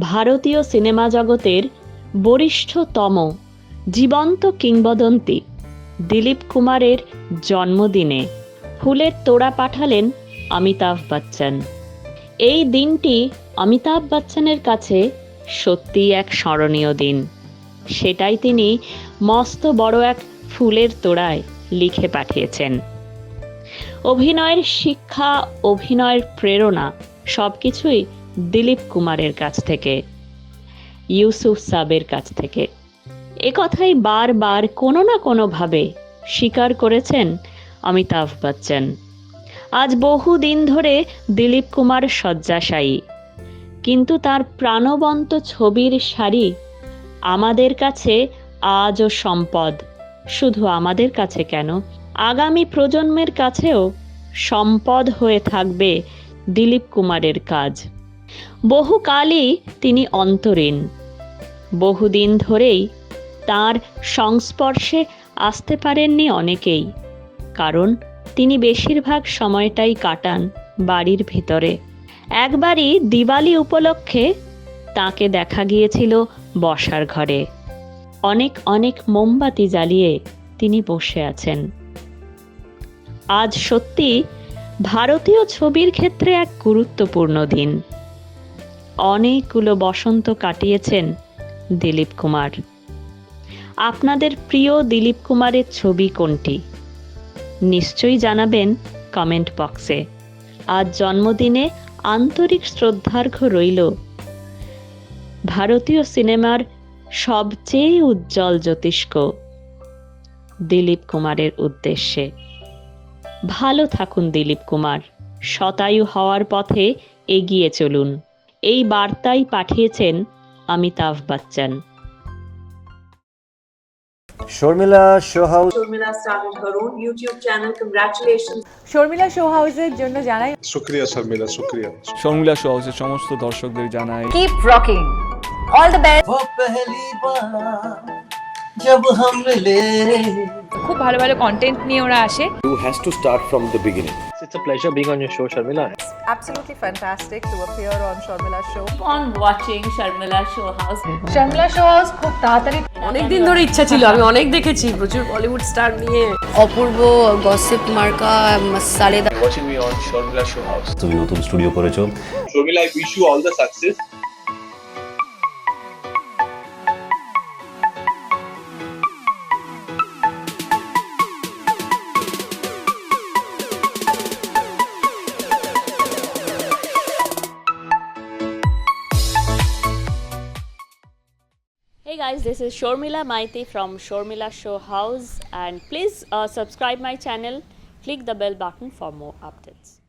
ভারতীয় সিনেমা জগতের বরিষ্ঠতম জীবন্ত কিংবদন্তি দিলীপ কুমারের জন্মদিনে ফুলের তোড়া পাঠালেন অমিতাভ বচ্চন। এই দিনটি অমিতাভ বচ্চনের কাছে সত্যিই এক স্মরণীয় দিন। সেটাই তিনি মস্ত বড় এক ফুলের তোড়ায় লিখে পাঠিয়েছেন। অভিনয়ের শিক্ষা, অভিনয়ের প্রেরণা সবকিছুই দিলীপ কুমারের কাছ থেকে, ইউসুফ সাবের কাছ থেকে। এ কথাই বারবার কোনো না কোনোভাবে স্বীকার করেছেন অমিতাভ বচ্চন। আজ বহু দিন ধরে দিলীপ কুমার শয্যাশায়ী। কিন্তু তার প্রাণবন্ত ছবির সারি আমাদের কাছে আজও সম্পদ। শুধু আমাদের কাছে কেন? আগামী প্রজন্মের কাছেও সম্পদ হয়ে থাকবে দিলীপ কুমারের কাজ। বহুকালই তিনি অন্তরীণ। বহুদিন ধরেই তার সংস্পর্শে আসতে পারেননি অনেকেই, কারণ তিনি বেশিরভাগ সময়টাই কাটান বাড়ির ভিতরে। একবারই দিওয়ালি উপলক্ষে তাকে দেখা গিয়েছিল বসার ঘরে। অনেক অনেক মোমবাতি জ্বালিয়ে তিনি বসে আছেন। আজ সত্যি ভারতীয় ছবির ক্ষেত্রে এক গুরুত্বপূর্ণ দিন। অনেকগুলো বসন্ত কাটিয়েছেন দিলীপ কুমার। আপনাদের প্রিয় দিলীপ কুমারের ছবি কোনটি? নিশ্চয়ই জানাবেন কমেন্ট বক্সে। আজ জন্মদিনে আন্তরিক শ্রদ্ধার্ঘ রইল ভারতীয় সিনেমার সবচেয়ে উজ্জ্বল জ্যোতিষ্ক দিলীপ কুমারের উদ্দেশ্যে। ভালো থাকুন দিলীপ কুমার। শতায়ু হওয়ার পথে এগিয়ে চলুন। এই বার্তাই পাঠিয়েছেন Amitabh Bachchan. Sharmila show Sharmila YouTube channel Sharmila হাউসের জন্য জানাই শর্মিলা শর্মিলা শো হাউসের সমস্ত দর্শকদের জানাই keep rocking all the best ও বার জব হাম মিলে খুব ভালো ভালো কন্টেন্ট নিয়ে ওরা আসে। You has to start from the beginning it's a pleasure being on your show Sharmila absolutely fantastic to appear on Sharmila show on watching Sharmila show house Sharmila show house খুব তাড়াতাড়ি অনেক দিন ধরে ইচ্ছা ছিল আমি অনেক দেখেছি প্রচুর বলিউড স্টার নিয়ে। অপূর্ব গসিপ মার্কা সালেদা watching me on Sharmila show house তুমি নতুন স্টুডিও করেছ। Sharmila wish you all the success Hey guys, this is Shormila Maiti from Shormila Show House and please uh, subscribe my channel, click the bell button for more updates.